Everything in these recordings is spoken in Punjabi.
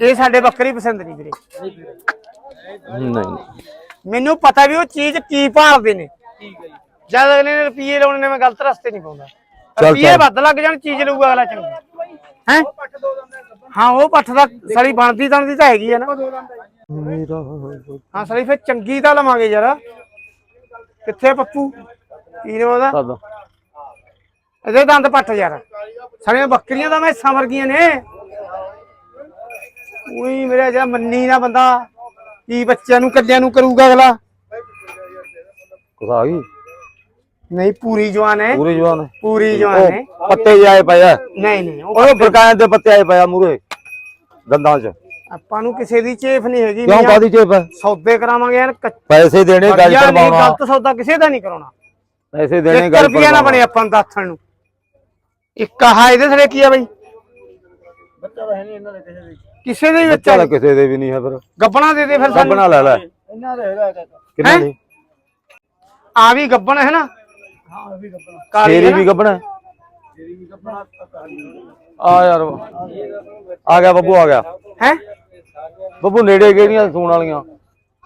ਇਹ ਸਾਡੇ ਬੱਕਰੀ ਪਸੰਦ ਨਹੀਂ ਵੀਰੇ। ਨਹੀਂ ਮੈਨੂੰ ਪਤਾ ਵੀ ਉਹ ਚੀਜ਼ ਕੀ ਭਾਲਦੇ ਨੇ। ਜਦ ਅਗਲੇ ਨੇ ਰੁਪਏ ਲਾਉਣੇ ਨੇ ਮੈਂ ਗਲਤ ਰਸਤੇ ਨਹੀਂ ਪਾਉਂਦਾ। ਚੱਲ, ਰੁਪਏ ਚੱਲ। ਵੱਧ ਲੱਗ ਜਾਣ ਚੀਜ਼ ਲਊਗਾ ਅਗਲਾ ਚੰਗੀ। ਹੈ? ਹਾਂ ਉਹ ਪੱਠ ਦਾ ਸੜੀ ਬਣਦੀ ਤਾਂ ਤਾਂ ਹੈਗੀ ਆ ਨਾ। ਮੇਰਾ ਹਾਂ ਸੜੀ ਫਿਰ ਚੰਗੀ ਤਾਂ ਲਵਾਂਗੇ ਯਾਰ। ਕਿੱਥੇ ਪੱਪੂ? ਕੀ ਨੇ ਉਹਦਾ? ਕਦ ਇਹਦੇ ਦੰਦ ਪੱਟ ਯਾਰ। ਸਾਡੀਆਂ ਬੱਕਰੀਆਂ ਤਾਂ ਮੈਂ ਵਰਗੀਆਂ ਨੇ। ਉਹੀ ਮੇਰਾ ਜਿਹੜਾ ਮੰਨੀ ਨਾ ਬੰਦਾ ਕੀ ਬੱਚਿਆਂ ਨੂੰ ਕੱਲਿਆਂ ਨੂੰ ਕਰੂਗਾ ਅਗਲਾ? ਕੁਛ ਆ ਗਈ? ਨਹੀਂ ਪੂਰੀ ਜਵਾਨ ਹੈ। ਪੂਰੀ ਜਵਾਨ ਹੈ। ਪੂਰੀ ਜਵਾਨ ਹੈ। ਉਹ ਪੱਤੇ ਜਾਏ ਪਏ ਆ। ਨਹੀਂ ਨਹੀਂ ਉਹ ਫਰਕਾਇਆਂ ਦੇ ਪੱਤੇ ਆਏ ਪਏ ਆ ਮੂਰੇ ਦੰਦਾਂ 'ਚ। ਆਪਾਂ ਨੂੰ ਕਿਸੇ ਦੀ ਚੇਫ ਨਹੀਂ ਹੈਗੀ। ਕਿਉਂ ਕਾਦੀ ਚੇਪ ਹੈ ਸੌਦੇ ਕਰਾਵਾਂਗੇ ਯਾਰ ਪੈਸੇ ਦੇਣੇ ਗੱਲ ਕਰਵਾਉਣਾ। ਗਲਤ ਸੌਦਾ ਕਿਸੇ ਦਾ ਨਹੀਂ ਕਰਾਉਣਾ। ਪੈਸੇ ਦੇਣੇ ਗੱਲ ਰੁਪਿਆ ਨਾ ਬਣੇ ਆਪਾਂ ਨੂੰ ਦੱਸਣ ਨੂੰ। ਇੱਕ ਆਹ ਇਹਦੇ ਥਲੇ ਕੀ ਆ ਬਈ? ਬੱਚਾ ਹੈ ਨਹੀਂ ਇਹਨਾਂ ਦੇ ਕਿਸੇ ਦੇ। ਕਿਸੇ ਦੇ ਵੀ ਬੱਚਾ ਚੱਲ ਕਿਸੇ ਦੇ ਵੀ ਨਹੀਂ ਹੈ ਫਿਰ। ਗੱਬਣਾ ਦੇ ਦੇ ਫਿਰ ਸਾਨੂੰ। ਗੱਬਣਾ ਲੈ ਲੈ। ਇਹਨਾਂ ਦੇ ਹੈਗਾ ਕਿੰਨਾ ਹੈਂ? ਦੀ? ਆ ਵੀ ਗੱਬਣ ਹੈ ਨਾ? ਹਾਂ ਵੀ ਕਾਲੀ? ਵੀ ਗੱਬਣਾ ਤੇਰੀ ਵੀ ਗੱਪਣਾ ਆ ਯਾਰ ਆ ਗਿਆ ਬੱਬੂ ਆ ਗਿਆ। ਹੈ? ਬੱਬੂ ਨੇੜੇ ਕਿਹੜੀਆਂ ਸੂਣ ਵਾਲੀਆਂ?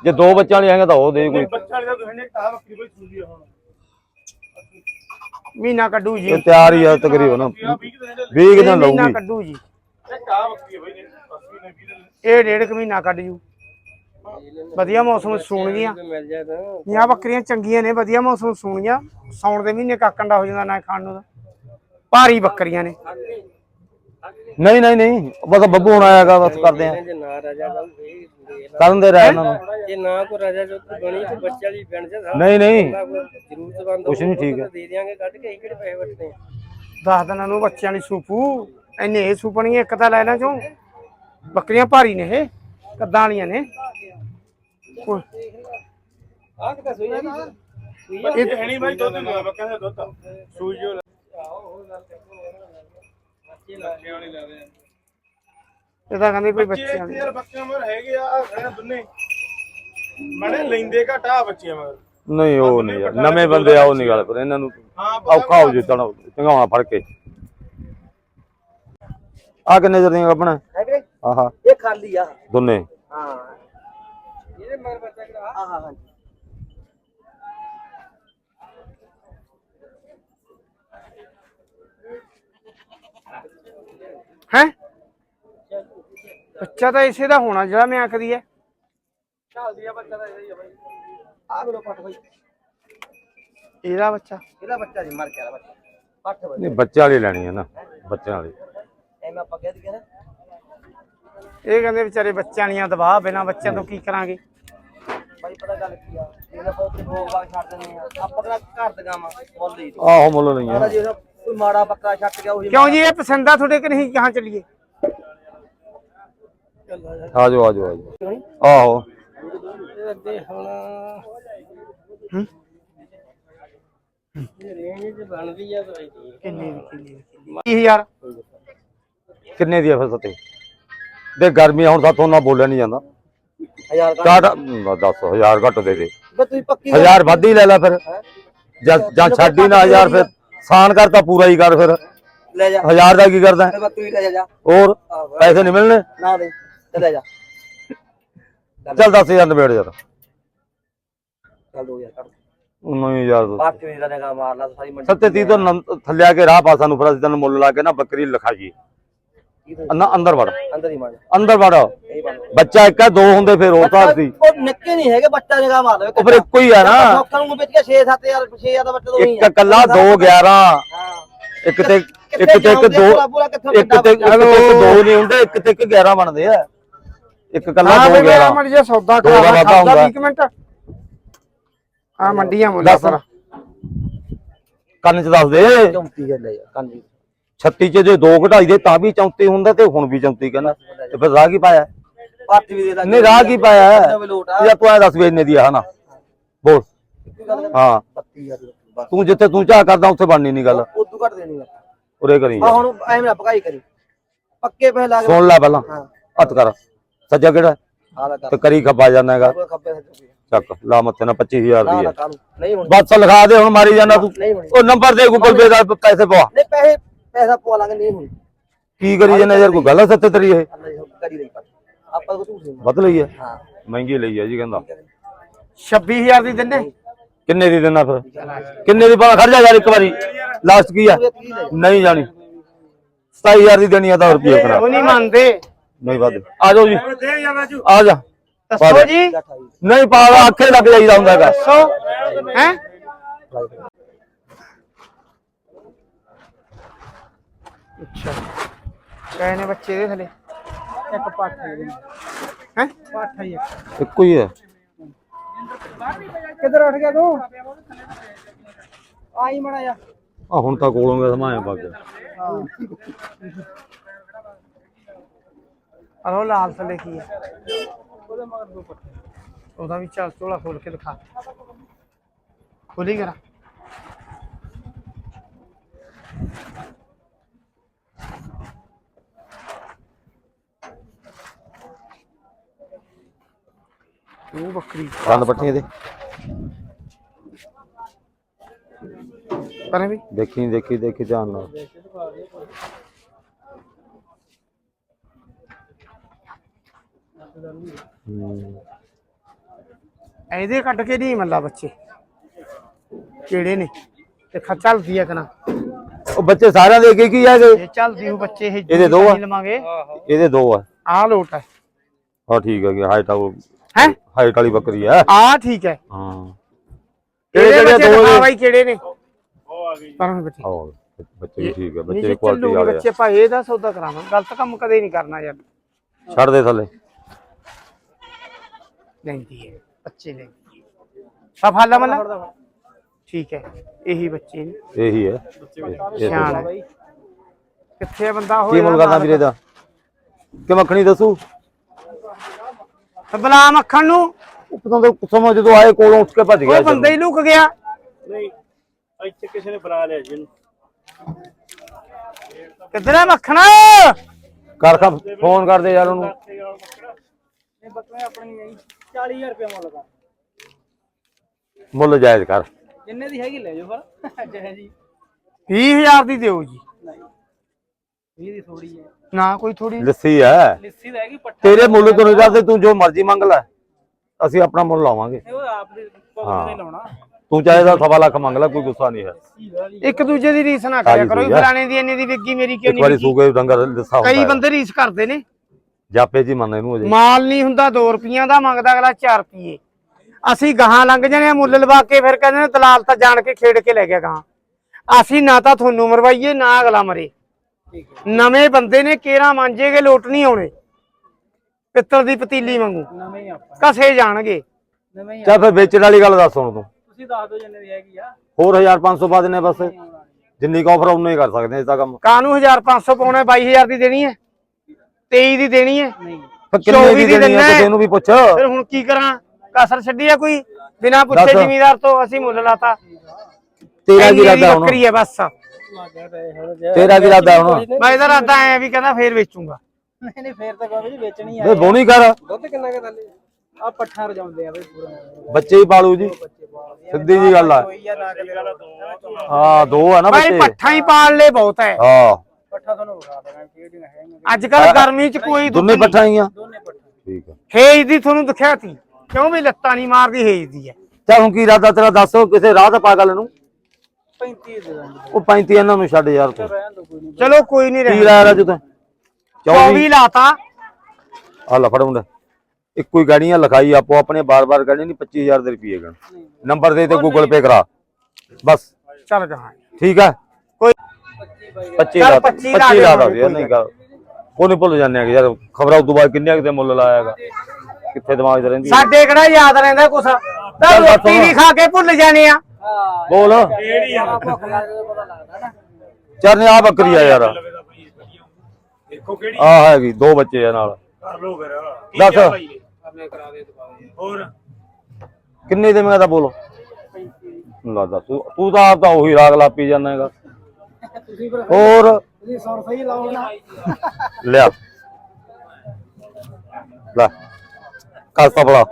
ਜੇ ਦੋ ਬੱਚਿਆਂ ਵਾਲੀ ਹੈਗਾ ਤਾਂ ਉਹ ਦੇ ਕੋਈ। ਨਹੀਂ ਮਹੀਨਾ ਕੱਢੂ ਜੀ। ਤਿਆਰ ਹੀ ਆ ਤਕਰੀਬਨ। 20 ਇਹ ਦਿਨ ਮਹੀਨਾ ਲਊਗੀ। ਕੱਢੂ ਜੀ। ਇਹ ਕਹਾ ਬੱਕਰੀ ਆ ਬਈ ਨੇ 10 ਨੇ 20 ਦਿਨ ਇਹ ਡੇਢ ਕੁ ਮਹੀਨਾ ਕੱਢ ਜੂ। ਵਧੀਆ ਮੌਸਮ ਸੂਣ ਗੀਆਂ ਨੀਆਂ ਬੱਕਰੀਆਂ ਚੰਗੀਆਂ ਨੇ ਵਧੀਆ ਮੌਸਮ ਸੂਣ ਸੌਣ ਦੇ ਮਹੀਨੇ ਕਾਕੰਡਾ ਹੋ ਜਾਂਦਾ ਨਾ ਖਾਣ ਨੂੰ ਤਾਂ। ਭਾਰੀ ਬੱਕਰੀਆਂ ਨੇ। ਨਹੀਂ ਨਹੀਂ ਨਹੀਂ। ਬਸ ਬੱਬੂ ਹੁਣ ਆਇਆਗਾ ਬਸ ਕਰਦੇ ਆ। ਜੇ ਨਾ ਰਾਜਾ ਗੱਲ ਵੀ ਕਰਨ ਦੇ ਰਹਿ ਇਹਨਾਂ ਨੂੰ। ਜੇ ਨਾ ਕੋ ਰਾਜਾ ਜੋ ਬਣੀ ਤੇ ਬੱਚੇ ਵਾਲੀ ਬਣ ਜਾ ਨਹੀਂ ਨਹੀਂ। ਜ਼ਰੂਰਤ ਬੰਦ ਕੁਛ ਨੀ ਠੀਕ ਹੈ। ਦੇ ਦਿਆਂਗੇ ਕੱਢ ਕੇ ਅਸੀਂ ਕਿਹੜੇ ਪੈਸੇ ਵਟਦੇ ਆ? ਦਸ ਦਿਨਾਂ ਨੂੰ ਬੱਚਿਆਂ ਲਈ ਸੂਪੂ। ਇੰਨੇ ਇਹ ਸੂਪਣੀਆਂ ਇੱਕ ਤਾਂ ਲੈ ਲੈ ਚੋਂ। ਬੱਕਰੀਆਂ ਭਾਰੀ ਨੇ ਇਹ ਕੱਦਾਂ ਵਾਲੀਆਂ ਨੇ। ਕੋਈ- ਆਹ ਕਿਤਾ ਸੋਈ ਆ ਇਹ ਹੈ ਨਹੀਂ ਬਾਈ ਦੁੱਧ ਨਾ ਬੱਕਾ ਦਾ ਦੁੱਧ ਸੂਈ ਜੋ ਬੱਚੇ ਵਾਲੀ ਲੈ ਰਹੇ ਆ। ਇਹ ਤਾਂ ਕਹਿੰਦੇ ਕੋਈ ਬੱਚਿਆਂ ਬੱਚੇ ਲਈ ਯਾਰ ਬੱਕਰੀਆਂ ਮਰ ਹੈਗੇ ਆ ਆਹ ਖੜੇ ਦੋਨੇ ਮੜੇ ਲੈਂਦੇ ਘਟਾ ਬੱਚੇ ਮਗਰ। ਨਹੀਂ ਉਹ ਨਹੀਂ ਯਾਰ ਨਵੇਂ ਬੰਦੇ ਆ ਉਹ ਨਹੀਂ ਗੱਲ ਪਰ ਇਹਨਾਂ ਨੂੰ ਹਾਂ ਔਖਾ ਹੋ ਜਿੱਤਣਾ ਚੰਗਾਉਣਾ ਫੜ ਕੇ। ਆ ਕਿੰਨੇ ਚਿਰ ਦੀਆਂ ਆਪਣਾ? ਹੈਗੇ ਆਹਾ। ਇਹ ਖਾਲੀ ਆ। ਦੋਨੇ? ਹਾਂ। ਇਹਦੇ ਮਗਰ ਬੱਚਾ ਕਿਹੜਾ? ਆਹ ਹਾਂ ਹਾਂਜੀ। ਹੈ? ਬੱਚਾ ਤਾਂ ਇਸੇ ਦਾ ਹੋਣਾ ਜਿਹੜਾ ਮੈਂ ਆਖਦੀ ਹੈ ਚੱਲਦੀ ਆ ਬੱਚਾ ਤਾਂ ਇਹਦਾ ਹੀ ਆ ਬਾਈ। ਆਹ ਮੇਰਾ ਪੱਟ ਬਾਈ। ਇਹਦਾ ਬੱਚਾ? ਇਹਦਾ ਬੱਚਾ ਜੀ ਮਰ ਗਿਆ ਬੱਚਾ। ਪੱਟ ਬਾਈ। ਨਹੀਂ ਬੱਚੇ ਵਾਲੀ ਲੈਣੀ ਹੈ ਨਾ ਬੱਚਿਆਂ ਵਾਲੀ। ਐਵੇਂ ਆਪਾਂ ਕਹਿ ਦਈਏ ਨਾ। ਇਹ ਕਹਿੰਦੇ ਵਿਚਾਰੇ ਬੱਚਿਆਂ ਲੀਆਂ ਦਬਾਅ ਬਿਨਾਂ ਬੱਚਿਆਂ ਤੋਂ ਕੀ ਕਰਾਂਗੇ? ਬਾਈ ਪਤਾ ਗੱਲ ਕੀ ਆ? ਇਹਨਾਂ ਬਹੁਤ ਭੋਗ ਵਾਗ ਛੱਡ ਦਿੰਦੇ ਆ ਆਪਾਂ ਕਿਹੜਾ ਘਰ ਦਗਾਵਾਂ ਮੁੱਲ ਹੀ। ਆਹੋ ਮੁੱਲ ਨਹੀਂ ਹੈ ਜੇ ਕੋਈ ਮਾੜਾ ਬੱਕਰਾ ਛੱਡ ਗਿਆ ਉਹ ਕਿਉਂ ਜੀ ਇਹ ਪਸੰਦ ਆ ਤੁਹਾਡੇ ਕਿ ਨਹੀਂ? ਕਹਾਂ ਚੱਲੀਏ? ਆ ਜਾਓ ਆ ਜਾਓ ਆ ਜਾਓ। ਆਹੋ। ਅੱਗੇ ਹੁਣ ਹੂੰ? ਰੇਂਜ ਚ ਬਣਦੀ ਆ ਦੀ ਕਿੰਨੇ ਦੀ ਕਿੰਨੇ? ਦੀ 20000 ਕਿੰਨੇ ਦੀ ਆ ਫਿਰ ਸਤੇ? ਦੇ ਗਰਮੀ ਆ, ਹੁਣ ਸਾਥੋਂ ਨਾ ਬੋਲਿਆ ਨਹੀਂ ਜਾਂਦਾ। ਹਜ਼ਾਰ ਦਾ ਕਾਟ 10000 ਘੱਟ ਦੇ ਦੇ। ਬਈ ਤੁਸੀਂ ਪੱਕੀ ਹਜ਼ਾਰ ਵੱਧ ਹੀ ਲੈ ਲੈ ਫਿਰ। ਜਾਂ ਜਾਂ ਛੱਡੀ ਨਾ ਹਜ਼ਾਰ ਫਿਰ ਸਾਨ ਕਰਤਾ ਪੂਰਾ ਹੀ ਕਰ ਫਿਰ। ਲੈ ਜਾ। ਹਜ਼ਾਰ ਦਾ ਕੀ ਕਰਦਾ? ਤੇ ਬੱਕਰੀ ਲੈ ਜਾ ਹੋਰ? ਪੈਸੇ ਨਹੀਂ ਮਿਲਣੇ? ਨਾ ਦੇ ਤੇ ਲੈ ਜਾ। ਚੱਲ 10000 ਨਿਬੇੜ ਯਾਰ। ਚੱਲ ਦੋ ਯਾਰ ਕੱਢ ਨਹੀਂ ਯਾਰ। ਬਾਅਦ ਚ ਮੇਰਾ ਲਾ ਸਾਰੀ ਮੰਡੀ ਸੱਤੇ ਤੀ ਤੋਂ ਨੰ- ਥੱਲੇ ਆ ਕੇ ਰਾਹ ਪਾ ਸਾਨੂੰ ਫਿਰ ਅਸੀਂ ਤੈਨੂੰ ਮੁੱਲ ਲਾ ਕੇ ਨਾ ਬੱਕਰੀ ਲਿਖਾਈਏ। ਅੰਨਾ ਅੰਦਰ ਵੜ। ਅੰਦਰ ਹੀ ਮਾਰ। ਅੰਦਰ ਵੜ। ਬੱਚਾ ਇੱਕ ਆ ਦੋ ਹੁੰਦੇ ਫਿਰ ਹੋਰ ਤਾਂ ਸੀ ਉਹ ਨਿੱਕੇ ਨਹੀਂ ਹੈਗੇ ਬੱਚਾ ਨਗਾ ਮਾਰ ਲਵੇ ਉਹ ਫਿਰ ਇੱਕੋ ਹੀ ਆ ਨਾ। ਲੋਕਾਂ ਨੂੰ ਵੇਚ ਕੇ 6-7000 6000 ਦਾ ਬੱਚਾ ਤਾਂ ਉਹੀ ਇੱਕ ਕੱਲਾ 2 11 ਹਾਂ। ਇੱਕ ਤੇ ਇੱਕ ਤੇ ਇੱਕ? ਦੋ ਇੱਕ ਤੇ ਇੱਕ ਤੇ ਇੱਕ ਦੋ ਨਹੀਂ ਹੁੰਦੇ ਇੱਕ ਤੇ ਇੱਕ 11 ਬਣਦੇ ਆ। ਇੱਕ ਕੱਲਾ ਹਾਂ 2 ਬਈ 11 ਮੜ ਜੇ ਸੌਦਾ ਦੋ ਦਾ ਕਰਾ ਵਾਧਾ ਹੁੰਦਾ। 20 ਮਿੰਟ। ਆ ਮੰਡੀਆਂ ਮੁੰਡਾ ਦੱਸ। ਕੰਨ ਚ ਦੱਸ ਦੇ। 34 ਗੱਲ ਹੈ ਕੰਜੀ 36 ਚ ਜੇ ਦੋ ਘਟਾਈ ਦੇ ਤਾਂ ਵੀ 34 ਹੁੰਦਾ ਤੇ ਹੁਣ ਵੀ 34 ਕਹਿੰਦਾ। ਤੇ ਫਿਰ ਰਾਹ ਕੀ ਪਾਇਆ? ਪਾਰਟੀ ਵੀ ਦੇ ਦਾਂਗੇ। ਨਹੀਂ ਰਾਹ ਕੀ ਪਾਇਆ? ਜਾਂ ਤੂੰ ਐ ਦੱਸ ਵੀ ਇੰਨੇ ਦੀ ਆ ਹਨਾ? ਬੋਲ। ਹਾਂ। 32000 ਬਸ ਤੂੰ ਜਿੱਥੇ ਤੂੰ ਚਾਹ ਕਰਦਾ ਉੱਥੇ ਬਣਨੀ ਨਹੀਂ ਗੱਲ। ਉਦੋਂ ਘੱਟ ਦੇਣੀ ਆ। ਉਰੇ ਕਰੀ। ਆਹ ਹੁਣ ਐਵੇਂ ਨਾ ਪਕਾਈ ਕਰੀ। ਪੱਕੇ ਪੈਸੇ ਲਾ ਕੇ ਸੁਣ ਲੈ ਪਹਿਲਾਂ। ਹੱਥ ਕਰ। ਸੱਜਾ ਕਿਹੜਾ? ਤੇ ਕਰੀ ਖੱਬਾ ਜਾਣਾ ਹੈਗਾ। ਚੱਕ ਲਾ ਮੱਥੇ ਨਾਲ 25000 ਨਾ ਦੀ ਬਸ ਲਿਖਾ ਦੇ ਹੁਣ ਮਾਰੀ ਜਾਣਾ ਤੂੰ। ਉਹ ਨੰਬਰ ਦੇ ਗੂਗਲ ਪੇ ਦਾ ਪੈਸੇ ਪਵਾ। ਨਹੀਂ ਪੈਸੇ ਪੈਸਾ ਪਵਾ ਲਾਂਗੇ ਨਹੀਂ ਹੁਣ। ਕੀ ਕਰੀ ਜਾਣਾ ਯਾਰ ਕੋਈ ਗੱਲ ਸੱਤੇ ਤੇਰੀ ਇਹ? ਅੱਲਾ ਜੀ ਕਰੀ ਰਹੀ ਪਰ ਆਪਾਂ ਕੋ ਝੂਠ ਨਹੀਂ ਵੱਧ ਲਈ ਹੈ ਹਾਂ। ਮਹਿੰਗੀ ਲਈ ਹੈ ਜੀ ਕਹਿੰਦਾ। 26000 ਦੀ ਦਿੰਦੇ? ਕਿੰਨੇ ਦੀ ਦੇਣਾ ਫਿਰ? ਕਿੰਨੇ ਦੀ ਪਾ ਖੜ ਜਾ ਯਾਰ ਇੱਕ ਵਾਰੀ। ਲਾਸਟ ਕੀ ਆ? ਨਹੀਂ ਜਾਣੀ। 27000 ਦੀ ਦੇਣੀ ਆ 10 ਰੁਪਏ ਕਰਾ ਉਹ ਨਹੀਂ ਮੰਨਦੇ। ਨਹੀਂ ਵੱਧ। ਆ ਜਾਓ ਜੀ। ਦੇ ਜਾ। ਰਾਜੂ ਆ ਜਾ। ਦੱਸੋ। ਜੀ। ਨਹੀਂ ਪਾ ਲਾ ਅੱਖੇ ਲੱਗ ਜਾਈਦਾ ਹੁੰਦਾ ਹੈਗਾ। ਦੱਸੋ। ਹੈ? ਅੱਛਾ। ਕਹੇ ਨੇ ਬੱਚੇ ਦੇ ਥਲੇ ਇੱਕ ਪਾਠ ਹੈ ਹੈ? ਪਾਠ ਹੈ ਇੱਕੋ। ਹੀ ਹੈ। ਕਿੱਧਰ ਉੱਠ ਗਿਆ ਤੂੰ? ਆਈ ਮੜਾ ਜਾ। ਆ ਹੁਣ ਤਾਂ ਕੋਲੋਂ ਗਿਆ ਸਮਾਇਆ ਪੱਗ ਅਰੋ ਲਾਲ ਥਲੇ ਕੀ ਹੈ। ਉਹਦੇ ਮਗਰ ਦੋ ਪੱਠੇ ਉਹਦਾ ਵੀ ਚੱਲ ਝੋਲਾ ਖੋਲ ਕੇ ਦਿਖਾ ਖੋਲੀ ਕਰਾ ਉਹ ਬੱਕਰੀ। ਦੰਦ ਪੱਟੀਆਂ ਦੇ ਪਰੇ ਵੀ। ਦੇਖੀ ਦੇਖੀ ਦੇਖੀ ਧਿਆਨ ਨਾਲ। ਹੂੰ। ਇਹਦੇ ਕੱਟ ਕੇ ਨਹੀਂ ਮੱਲਾ ਬੱਚੇ। ਕਿਹੜੇ ਨੇ? ਤੇ ਖਾ ਚੱਲਦੀ ਆ ਕਨਾ ਉਹ ਬੱਚੇ ਸਾਰਿਆਂ ਦੇ ਕੀ ਕੀ ਹੈਗੇ ਇਹ ਚੱਲਦੀ ਉਹ ਬੱਚੇ ਇਹ ਇਹਦੇ ਦੋ ਆ? ਲਵਾਂਗੇ। ਇਹਦੇ ਦੋ ਆ। ਆਹ ਲੋਟ ਹੈ ਹਾਂ ਠੀਕ ਹੈ ਹਾਈਟ ਹੈ? ਹਾਈਟ ਵਾਲੀ ਬੱਕਰੀ ਹੈ ਆਹ ਠੀਕ ਹੈ। ਹਾਂ। ਕਿਹੜੇ ਕਿਹੜੇ ਬੱਚੇ ਦੋ ਨੇ? ਬਾਈ ਕਿਹੜੇ ਨੇ? ਉਹ ਆ ਗਈ। ਪਰਾਂ ਬੱਚੇ ਬੱਚੇ ਵੀ ਠੀਕ ਹੈ ਬੱਚੇ ਕੁਆਲਿਟੀ ਵਾਲੇ ਬੱਚੇ ਭਾਈ ਇਹਦਾ ਸੌਦਾ ਕਰਾਵਾਂ। ਗਲਤ ਕੰਮ ਕਦੇ ਨਹੀਂ ਕਰਨਾ ਯਾਰ। ਆ ਛੱਡ ਦੇ ਥੱਲੇ। ਲੈਂਦੀ ਹੈ ਬੱਚੇ ਲੈਂਦੀ ਹੈ। ਸਫਾਲਾ ਮੱਲਾ? ਠੀਕ ਹੈ ਇਹੀ ਬੱਚੇ ਨੇ। ਇਹੀ ਹੈ। ਸਿਆਣ। ਕਿੱਥੇ ਆ ਬੰਦਾ ਕੀ ਮੁੱਲ ਕਰਦਾ ਵੀਰੇ ਦਾ? ਕਿ ਮੱਖਣੀ ਦੱਸੂ? ਬਲਾ ਮੱਖਣ ਨੂੰ। ਉਪਰੋਂ ਤੋਂ ਸਮਝ ਜਦੋਂ ਆਏ ਕੋਲੋਂ ਉੱਠ ਕੇ ਭੱਜ ਗਿਆ ਉਹ ਬੰਦਾ ਹੀ ਲੁਕ ਗਿਆ। ਨਹੀਂ ਇੱਥੇ ਕਿਸੇ ਨੇ ਬੁਲਾ ਲਿਆ ਜੀ ਕਿੱਧਰ ਹੈ ਮੱਖਣ? ਕਰ ਫੋਨ ਕਰਦੇ ਯਾਰ ਉਹਨੂੰ। ਇਹ ਬੱਕਰੇ ਆਪਣੀ ਨਹੀਂ 40000 ਰੁਪਏ ਮੁੱਲ ਦਾ। ਮੁੱਲ ਜਾਇਜ਼ ਕਰ। ਜਿੰਨੇ ਦੀ ਹੈਗੀ ਲੈ ਜਾਓ ਫਿਰ ਜੈ। ਜੀ 20000 ਦੀ ਦਿਓ ਜੀ। ਨਹੀਂ 20 ਦੀ ਥੋੜੀ ਹੈ। ਨਾ ਕੋਈ ਥੋੜੀ ਲੱਸੀ ਹੈ। ਲਿੱਸੀ ਦਾ ਹੈਗੀ ਪੱਠਾ ਤੇਰੇ ਮੁੱਲ ਤੋਂ ਨਹੀਂ ਦੱਸਦੇ ਤੂੰ ਜੋ ਮਰਜ਼ੀ ਮੰਗ ਲੈ। ਅਸੀਂ ਆਪਣਾ ਮੁੱਲ ਲਾਵਾਂਗੇ। ਉਹ ਆਪ ਦੇ ਹਾਂ। ਤੇ ਲਾਉਣਾ। ਤੂੰ ਚਾਹੇ ਤਾਂ ਸਵਾ ਲੱਖ ਮੰਗ ਲੈ ਕੋਈ ਗੁੱਸਾ ਨਹੀਂ ਹੈ। ਇੱਕ ਦੂਜੇ ਦੀ ਰੀਸ ਨਾ ਕਰਿਆ ਕਰੋ। ਫਲਾਣੇ ਦੀ ਇੰਨੀ ਦੀ ਵਿਕੀ ਮੇਰੀ ਕਿਉਂ ਇੱਕ ਨਹੀਂ ਵਾਰੀ ਵਿਕੀ? ਸੂਗੇ ਡੰਗਰ ਦੱਸਾ ਕਈ ਹੁੰਦਾ। ਬੰਦੇ ਰੀਸ ਕਰਦੇ ਨੇ। ਜਾਪੇ ਜੀ ਮੰਨ ਇਹਨੂੰ ਅਜੇ। ਮਾਲ ਨਹੀਂ ਹੁੰਦਾ 2 ਰੁਪਈਆਂ ਦਾ ਮੰਗਦਾ ਅਗਲਾ 4 ਰੁਪਏ ਅਸੀਂ ਗਾਹਾਂ ਲੰਘ ਜਾਣੇ ਆ ਮੁੱਲ ਲਵਾ ਕੇ ਫਿਰ ਕਹਿੰਦੇ ਨੇ ਦਲਾਲ ਤਾਂ ਜਾਣ ਕੇ ਖੇਡ ਕੇ ਲੈ ਗਿਆ ਗਾਹਾਂ। ਅਸੀਂ ਨਾ ਤਾਂ ਤੁਹਾਨੂੰ ਮਰਵਾਈਏ ਨਾ ਅਗਲਾ ਮਰੇ। ਨਵੇਂ ਬੰਦੇ ਨੇ ਕੇਰਾ ਮਾਂਜੇਗੇ ਲੋਟ ਨਹੀਂ ਆਉਣੇ? ਪਿੱਤਲ ਦੀ ਪਤੀਲੀ ਵਾਂਗੂ। ਨਵੇਂ ਆਪਾਂ। ਕਸੇ ਜਾਣਗੇ? ਨਵੇਂ ਚੱਲ ਫਿਰ ਵੇਚਣ ਵਾਲੀ ਗੱਲ ਦੱਸ ਹੁਣ ਤੂੰ। ਤੁਸੀਂ ਦੱਸ ਦਿਓ ਜਿੰਨੇ ਦੀ ਹੈਗੀ ਆ। ਹੋਰ 1500 ਬਾਅਦ ਨੇ ਬਸ। ਜਿੰਨੀ ਕੁ ਆਫਰ ਉਹਨੇ ਹੀ ਕਰ ਸਕਦੇ ਹਾਂ ਇਸ ਦਾ ਕੰਮ। ਕਾਨੂੰ 1500 ਪਾਉਣਾ 22000 ਦੀ ਦੇਣੀ ਹੈ? 23 ਦੀ ਦੇਣੀ ਹੈ? ਫਿਰ ਕਿੰਨੇ 24 ਦੀ ਦੇਣੀ ਹੈ। ਨੂੰ ਵੀ ਪੁੱਛ। ਫਿਰ ਹੁਣ ਕੀ ਕਰਾਂ? ਕਸਰ ਛੱਡੀ ਆ ਕੋਈ? ਬਿਨਾ ਪੁੱਛੇ। ਜ਼ਿਮੀਦਾਰ ਤੋਂ ਅਸੀਂ ਮੁੱਲ ਲਾਤਾ। ਤੇਰਾ ਕੀ ਦੀ ਇਰਾਦਾ ਹੁਣ? ਬੱਕਰੀ ਹੈ ਬਸ। ਤੇਰਾ ਕੀ ਇਰਾਦਾ ਹੁਣ ਮੈਂ ਇਹਦਾ ਰਾਦਾ ਆਇਆ ਵੀ ਕਹਿੰਦਾ ਫੇਰ ਵੇਚੂਗਾ। ਨਹੀਂ ਨਹੀਂ ਫੇਰ ਤਾਂ ਬਾਬਾ ਜੀ ਵੇਚਣੀ ਵੇ ਬੋਣੀ ਕਰ। ਦੁੱਧ ਕਿੰਨਾ ਕੇ ਥੱਲੇ ਆ? ਪੱਠਾ ਰਜਾਉਂਦੇ ਆ ਬਈ ਪੂਰਾ। ਬੱਚੇ ਹੀ ਪਾਲੂ ਜੀ। ਸਿੱਧੀ ਜੀ ਗੱਲ ਆ। ਆ ਹਾਂ ਦੋ ਆ ਨਾ ਭਾਈ ਬੱਚੇ। ਪੱਠਾ ਹੀ ਪਾਲ ਲੈ ਬਹੁਤ ਹੈ ਹਾਂ। ਪੱਠਾ ਤੁਹਾਨੂੰ ਵਿਖਾ ਦੇਣਾ ਕਿਹੜੀਆਂ ਹੈਗੀਆਂ। ਅੱਜ ਕੱਲ ਗਰਮੀ ਚ ਕੋਈ ਦੁੱਧ ਦੋਨੇ। ਪੱਠਾਂ ਹੀ ਆ। ਦੋਨੇ ਪੱਠਾ। ਠੀਕ ਆ। ਹੇਜ ਦੀ ਤੁਹਾਨੂੰ ਦਿਖਿਆ ਕਿਉਂ ਵੀ ਲੱਤਾਂ ਨਹੀਂ ਮਾਰਦੀ ਹੇਜ ਦੀ ਹੈ ਚੱਲ ਹੁਣ ਕੀ ਇਰਾਦਾ ਤੇਰਾ ਦੱਸ ਕਿਸੇ ਰਾਹ ਤੇ ਪਾਗਲ ਨੂੰ। 35 ਦੇ ਦਾਂਗੇ ਉਹ 35 ਇਹਨਾਂ ਨੂੰ ਛੱਡ ਯਾਰ ਤੂੰ। ਰਹਿਣ ਦੋ ਕੋਈ ਨਹੀਂ। ਚਲੋ ਕੋਈ ਨਹੀਂ ਕੀ ਰਹਿ ਲਾਇਆ ਰਾਜੂ ਤੈਂ 24 24 ਲਾਤਾ ਆ ਲੈ ਫੜ ਮੁੰਡਾ। ਇੱਕੋ ਹੀ ਗਾੜੀਆਂ ਲਿਖਾਈ ਆਪੋ ਆਪਣੇ ਬਾਰ-ਬਾਰ ਗਾੜੀ ਨਹੀਂ 25000 ਦੇ ਰੁਪਏ ਗਣ ਨੰਬਰ ਦੇ ਤੇ ਗੂਗਲ ਪੇ ਕਰਾ। ਬਸ। ਚੱਲ ਜਹਾਂ ਠੀਕ ਆ? ਕੋਈ 25 ਚੱਲ ਲਾ 25 ਲਾ ਲਾ ਦਾ। ਨਹੀਂ ਕਰ ਉਹ ਨਹੀਂ ਭੁੱਲ ਜਾਂਦੇ ਆ ਕਿ ਯਾਰ। ਖਬਰਾਂ ਉਦੋਂ ਬਾਅਦ ਕਿੰਨੇ ਕਿਤੇ ਮੁੱਲ ਲਾਇਆਗਾ। ਕਿੱਥੇ ਦਿਮਾਗ 'ਚ ਰਹਿੰਦੀ? ਸਾਡੇ ਕਿਹੜਾ ਯਾਦ ਰਹਿੰਦਾ ਕੁਛ? ਤਾਂ ਚੱਲ ਬਸ ਰੋਟੀ ਵੀ। ਖਾ ਕੇ ਭੁੱਲ ਜਾਣੇ ਆ। ਹਾਂ ਬੋਲ। ਕਿਹੜੀ ਆ? ਭੁੱਖ ਲੱਗਦਾ ਪਤਾ ਲੱਗਦਾ ਨਾ ਚਰਨੇ ਆ ਬੱਕਰੀ ਆ ਯਾਰ। ਦੇਖੋ ਕਿਹੜੀ ਆ। ਹੈਗੀ ਦੋ ਬੱਚੇ ਆ ਨਾਲ। ਕਰ ਲੋ ਫਿਰ। ਕੀ ਦੱਸ। ਹੋਰ? ਕਿੰਨੇ ਦੇਵੇਂਗਾ ਤਾਂ ਬੋਲ। ਲਾ ਦੱਸ ਤੂੰ ਤੂੰ ਆਪ ਤਾਂ ਉਹੀ ਰਾਗ ਲਾਪੀ ਜਾਂਦਾ ਹੈਗਾ। ਤੁਸੀਂ ਫਿਰ ਹੋਰ? ਤੁਸੀਂ 100 ਰੁਪਏ ਹੀ ਲਾਓ ਨਾ। ਲਿਆ। ਲੈ। ਕਾਸ ਤਬਲਾ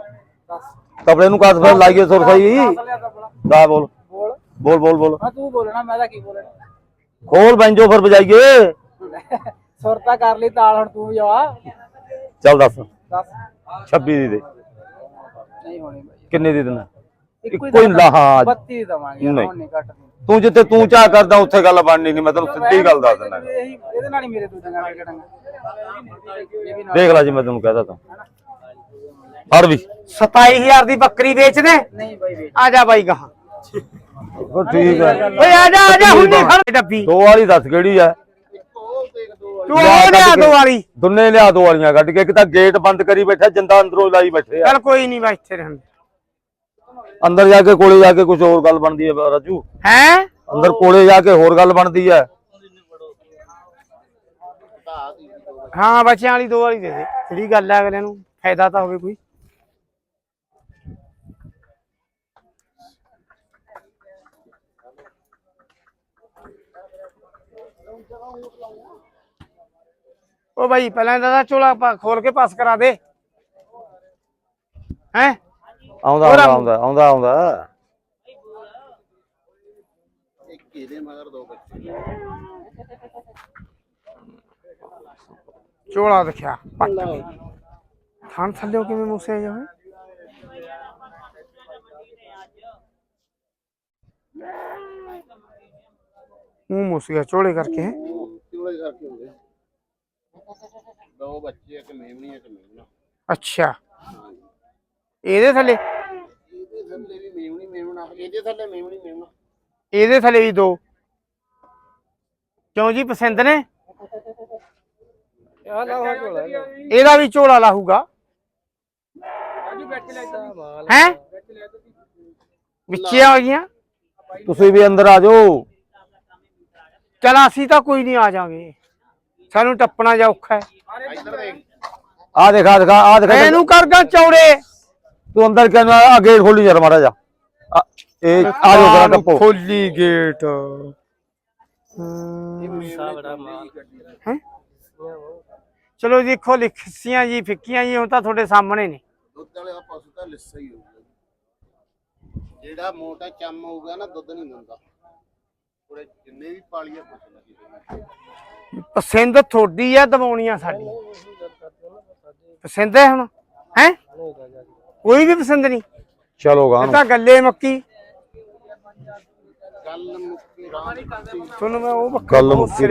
ਤਬਲੇ ਨੂੰ ਕਾਸ ਫਿਰ ਲਾਈਏ ਸੁਰ ਸਹੀ। ਲਿਆ ਕਪੜਾ ਦਾ ਬੋਲ। ਬੋਲ। ਬੋਲ ਬੋਲ ਬੋਲ। ਹਾਂ ਤੂੰ ਬੋਲਣਾ ਮੈਂ ਤਾਂ ਕੀ ਬੋਲਣਾ? ਖੋਲ ਬੈਂਜੋ ਫਿਰ ਵਜਾਈਏ। ਸੁਰਤਾ ਕਰ ਲਈ ਤਾਲ ਹੁਣ ਤੂੰ ਜਾ ਚੱਲ ਦੱਸ। 10 26 ਦੀ ਦੇ। ਨਹੀਂ ਹੋਣੀ ਕਿੰਨੇ ਦੀ ਦਿੰਦਾ ਇੱਕੋ ਹੀ ਲਾ ਹਾਂ। 32 ਦਵਾਂਗੇ। ਹੁਣ ਨਹੀਂ ਘੱਟ ਤੂੰ ਜਿੱਥੇ ਤੂੰ ਚਾਹ ਕਰਦਾ ਉੱਥੇ ਗੱਲ ਬਣਨੀ ਨਹੀਂ ਮੈਂ ਤੈਨੂੰ ਸਿੱਧੀ ਗੱਲ ਦੱਸ ਦਿੰਦਾ। ਇਹੀ ਇਹਦੇ ਨਾਲ ਹੀ ਮੇਰੇ ਇਹ ਵੀ ਨਾਲ ਦੇਖ ਲੈ ਜੀ ਮੈਂ ਤੈਨੂੰ ਕਹਦਾ ਤਾਂ ਹਰ ਵੀ। 27000 ਦੀ ਬੱਕਰੀ ਵੇਚ ਦੇ ਨਹੀਂ ਬਾਈ ਵੇਚ ਆ ਜਾ ਬਾਈ ਗਾਹਾਂ। ਉਹ ਠੀਕ ਹੈ ਓਏ ਆ ਜਾ ਆ ਜਾ ਹੁਣ ਨਹੀਂ ਖੜ ਡੱਬੀ। ਦੋ ਵਾਲੀ ਦੱਸ ਕਿਹੜੀ ਹੈ ਤੂੰ ਉਹ ਲਿਆ ਦੋ ਵਾਲੀ। ਦੁੰਨੇ ਲਿਆ ਦੋ ਵਾਲੀਆਂ ਕੱਢ ਕੇ ਇੱਕ ਤਾਂ ਗੇਟ ਬੰਦ ਕਰੀ ਬੈਠਾ ਜਿੰਦਾ ਅੰਦਰੋਂ ਲਾਈ ਬੈਠੇ ਆ। ਚੱਲ ਕੋਈ ਨਹੀਂ ਬਾ ਇੱਥੇ ਰਹਿਣ ਅੰਦਰ ਜਾ ਕੇ ਕੋਲੇ ਜਾ ਕੇ ਕੁਝ ਹੋਰ ਗੱਲ ਬਣਦੀ ਹੈ ਰਾਜੂ? ਹੈ? ਅੰਦਰ ਕੋਲੇ ਜਾ ਕੇ ਹੋਰ ਗੱਲ ਬਣਦੀ ਹੈ ਹਾਂ ਬੱਚਿਆਂ ਵਾਲੀ ਦੋ ਵਾਲੀ ਦੇ ਦੇ। ਜਿਹੜੀ ਗੱਲ ਹੈ ਅਗਲੇ ਨੂੰ। ਫਾਇਦਾ ਤਾਂ ਹੋਵੇ ਕੋਈ। ਉਹ ਭਾਈ ਪਹਿਲਾਂ ਇਹਦਾ ਤਾਂ ਝੋਲਾ ਖੋਲ ਕੇ ਪਾਸ ਕਰਾ ਦੇ। ਹੈ? ਆਉਂਦਾ ਆਉਂਦਾ ਆਉਂਦਾ ਆਉਂਦਾ ਝੋਲਾ ਦਿਖਿਆ ਪੱਟ ਥਣ ਥੱਲੇ ਕਿਵੇਂ ਮੂਸੇ ਜਾਵੇ? ਮੂੰਹ ਮੁੱਸ ਗਿਆ ਝੋਲੇ ਕਰਕੇ ਹੈਂ। ਚੂੜੇ ਕਰਕੇ ਹੋ ਗਏ ਦੋ ਬੱਚੇ ਇੱਕ ਮੇਮਣੀ ਇੱਕ ਮੇਮਣਾ। ਅੱਛਾ। ਇਹਦੇ ਥੱਲੇ? ਇਹਦੇ ਥੱਲੇ ਵੀ ਮੇਮਣੀ ਮੇਮਣਾ। ਇਹਦੇ ਥੱਲੇ ਮੇਮਣੀ ਮੇਮਣਾ। ਇਹਦੇ ਥੱਲੇ ਵੀ ਦੋ। ਕਿਉਂ ਜੀ ਪਸੰਦ ਨੇ? ਇਹਦਾ ਵੀ ਝੋਲਾ ਲਾਹੂਗਾ। ਹੈ ਵਿੱਚੇ ਆ ਗਈਆਂ? ਤੁਸੀਂ ਵੀ ਅੰਦਰ ਆ ਜਾਓ। ਚਲ ਅਸੀਂ ਤਾਂ ਕੋਈ ਨਹੀਂ ਆ ਜਾਾਂਗੇ ਸਾਨੂੰ ਟੱਪਣਾ ਜਾ ਔਖਾ ਹੈ। ਆ ਦੇਖਾ ਦਿਖਾ ਆ ਦੇਖਾ। ਇਹਨੂੰ ਕਰਗਾ ਚੌੜੇ। ਤੂੰ ਅੰਦਰ ਕਹਿੰਦਾ ਆ? ਗੇਟ ਖੋਲੀ ਜਰ ਮਾਰਾ ਜਾ ਆ, ਇਹ ਆ ਜਾਓ ਕਰਾ ਟੱਪੋ। ਖੋਲੀ ਗੇਟ। ਹੈਂ? ਚਲੋ ਜੀ ਦੇਖੋ ਲਿਖਸੀਆਂ ਜੀ ਫਿੱਕੀਆਂ ਜੀ ਹੁਣ ਤਾਂ ਤੁਹਾਡੇ ਸਾਹਮਣੇ ਨੇ। ਵਾਲੇ ਦਾ ਪਸ਼ੂ ਤਾਂ ਲਿੱਸਾ ਹੀ ਹੋਊਗਾ ਜਿਹੜਾ ਮੋਟਾ ਚੰਮ ਹੋਊਗਾ ਨਾ ਦੁੱਧ ਨਹੀਂ ਦਿੰਦਾ। ਉਹਦੇ ਜਿੰਨੇ ਵੀ ਪਾਲੀਆ ਪੁੱਛ ਲੱਗੀ ਪਸੰਦ ਤੁਹਾਡੀ ਆ ਦਵਾਉਣੀਆਂ ਸਾਡੀ ਪਸੰਦ ਹੈ ਹੁਣ? ਹੈ? ਕੋਈ ਵੀ ਪਸੰਦ ਨਹੀਂ। ਚਲੋ ਗਾਂ ਇਹ ਤਾਂ ਗੱਲੇ ਮੱਕੀ। ਗੱਲ ਮੁੱਕੀ ਰਾਮ ਤੁਹਾਨੂੰ ਮੈਂ ਉਹ ਗੱਲ ਮੁੱਕੀ